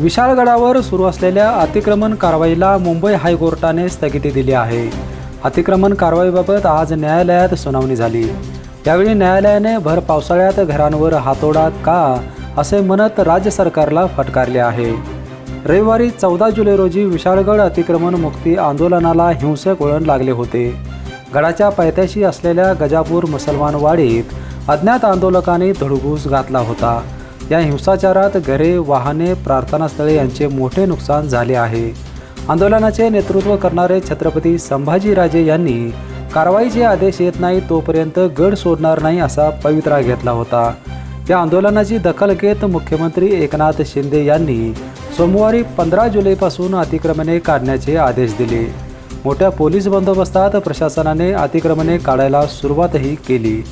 विशाळगडावर सुरू असलेल्या अतिक्रमण कारवाईला मुंबई हायकोर्टाने स्थगिती दिली आहे. अतिक्रमण कारवाईबाबत आज न्यायालयात सुनावणी झाली. यावेळी न्यायालयाने भर पावसाळ्यात घरांवर हातोडा का असे म्हणत राज्य सरकारला फटकारले आहे. रविवारी चौदा जुलै रोजी विशाळगड अतिक्रमण मुक्ती आंदोलनाला हिंसक वळण लागले होते. गडाच्या पायथ्याशी असलेल्या गजापूर मुसलमान वाडीत अज्ञात आंदोलकांनी धुडगूस घातला होता. या हिंसाचारात घरे वाहने प्रार्थनास्थळे यांचे मोठे नुकसान झाले आहे. आंदोलनाचे नेतृत्व करणारे छत्रपती संभाजीराजे यांनी कारवाईचे आदेश येत नाही तोपर्यंत गड सोडणार नाही असा पवित्रा घेतला होता. या आंदोलनाची दखल घेत मुख्यमंत्री एकनाथ शिंदे यांनी सोमवारी पंधरा जुलैपासून अतिक्रमणे काढण्याचे आदेश दिले. मोठ्या पोलीस बंदोबस्तात प्रशासनाने अतिक्रमणे काढायला सुरुवातही केली.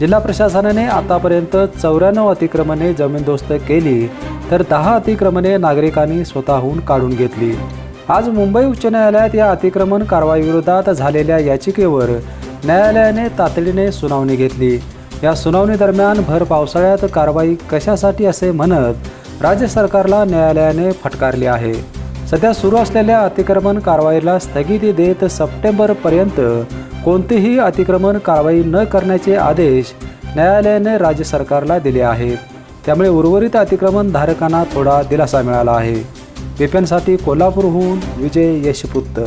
जिल्हा प्रशासनाने आतापर्यंत चौऱ्याण्णव अतिक्रमणे जमीनदोस्त केली तर दहा अतिक्रमणे नागरिकांनी स्वतःहून काढून घेतली. आज मुंबई उच्च न्यायालयात या अतिक्रमण कारवाईविरोधात झालेल्या याचिकेवर न्यायालयाने तातडीने सुनावणी घेतली. या सुनावणी दरम्यान भर पावसाळ्यात कारवाई कशासाठी असे म्हणत राज्य सरकारला न्यायालयाने फटकारले आहे. सध्या सुरू असलेल्या अतिक्रमण कारवाईला स्थगिती देत सप्टेंबरपर्यंत कोणतीही अतिक्रमण कारवाई न करण्याचे आदेश न्यायालयाने राज्य सरकारला दिले आहेत. त्यामुळे उर्वरित अतिक्रमण धारकांना थोडा दिलासा मिळाला आहे. पेप्यांसाठी कोल्हापूरहून विजय यशपुत्त